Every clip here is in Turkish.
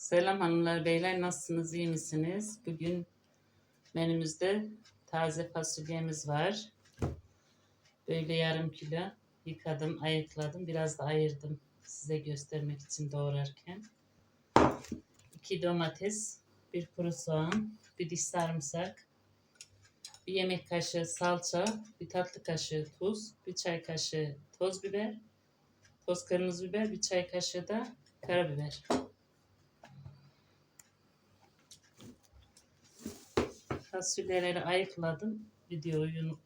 Selam hanımlar beyler nasılsınız iyi misiniz? Bugün menümüzde taze fasulyemiz var. Böyle yarım kilo yıkadım ayıkladım biraz da ayırdım size göstermek için doğrarken. 2 domates, bir kuru soğan, bir diş sarımsak, bir yemek kaşığı salça, bir tatlı kaşığı tuz, bir çay kaşığı toz biber, toz kırmızı biber, bir çay kaşığı da karabiber. Fasulyeleri ayıkladım videoyu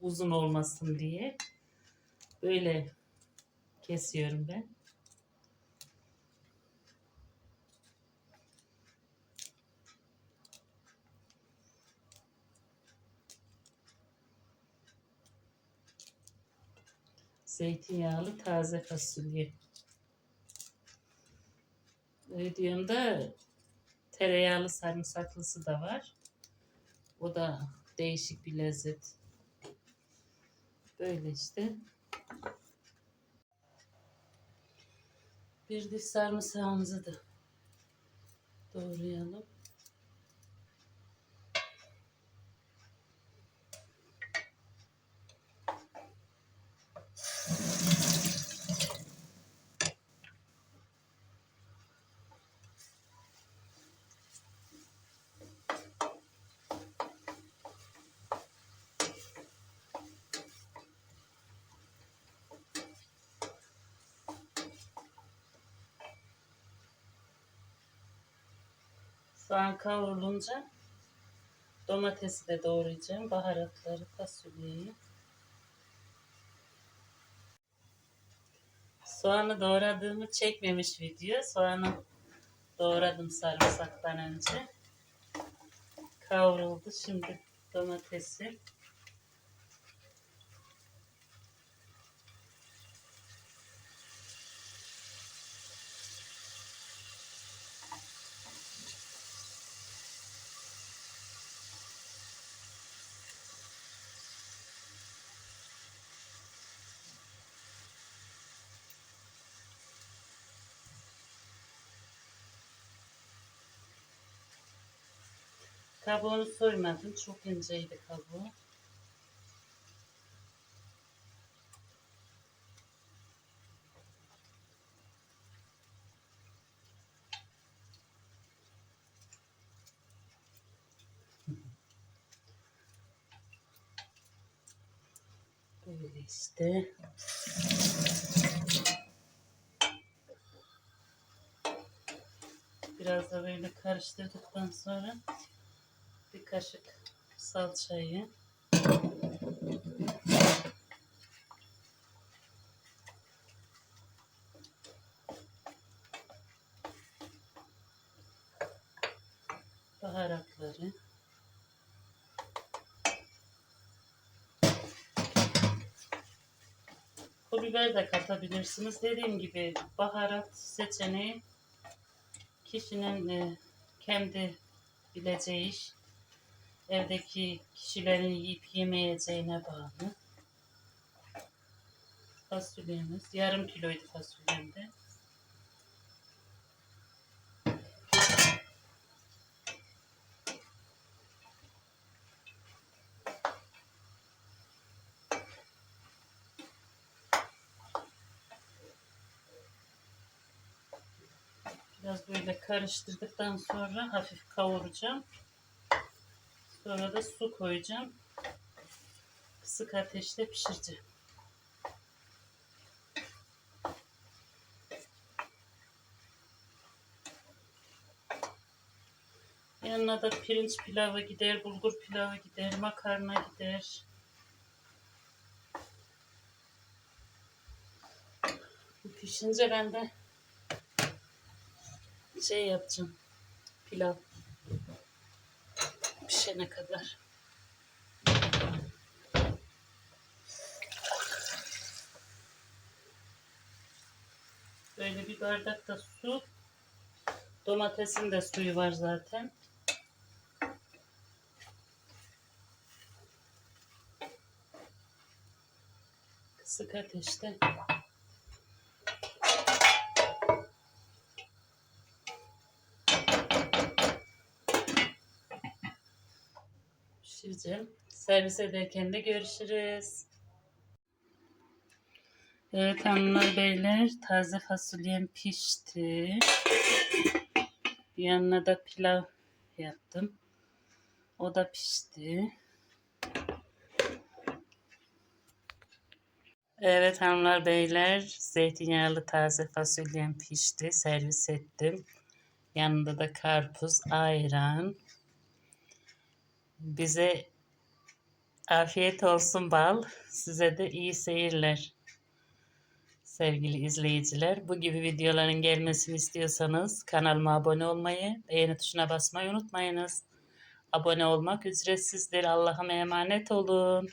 uzun olmasın diye. Böyle kesiyorum ben. Zeytinyağlı taze fasulye. Videomda tereyağlı sarımsaklısı da var. O da değişik bir lezzet. Böyle işte. Bir diş sarımsağımızı da doğrayalım. Soğan kavrulunca domatesi de doğrayacağım. Baharatları, fasulyeyi. Soğanı doğradığımı çekmemiş video. Soğanı doğradım sarımsaktan önce. Kavruldu. Şimdi domatesi. Kabuğunu soymadım. Çok inceydi kabuğu. Böyle işte. Biraz da böyle karıştırdıktan sonra bir kaşık salçayı baharatları. Pul biber de katabilirsiniz. Dediğim gibi baharat seçeneği kişinin e, kendi bileceği iş evdeki kişilerin yiyip yemeyeceğine bağlı. Fasulyemiz yarım kiloydu fasulyem de. Biraz böyle karıştırdıktan sonra hafif kavuracağım. Sonra da su koyacağım. Kısık ateşte pişireceğim. Yanına da pirinç pilavı gider, bulgur pilavı gider, makarna gider. Pişince ben de şey yapacağım. Pilav pişene kadar. Böyle bir bardak da su. Domatesin de suyu var zaten. Kısık ateşte Güzel. Servis ederken de görüşürüz. Evet hanımlar beyler taze fasulyem pişti. Bir yanına da pilav yaptım. O da pişti. Evet hanımlar beyler zeytinyağlı taze fasulyem pişti. Servis ettim. Yanında da karpuz, ayran. Bize afiyet olsun bal. Size de iyi seyirler. Sevgili izleyiciler, bu gibi videoların gelmesini istiyorsanız kanalıma abone olmayı, beğeni tuşuna basmayı unutmayınız. Abone olmak ücretsizdir. Allah'a emanet olun.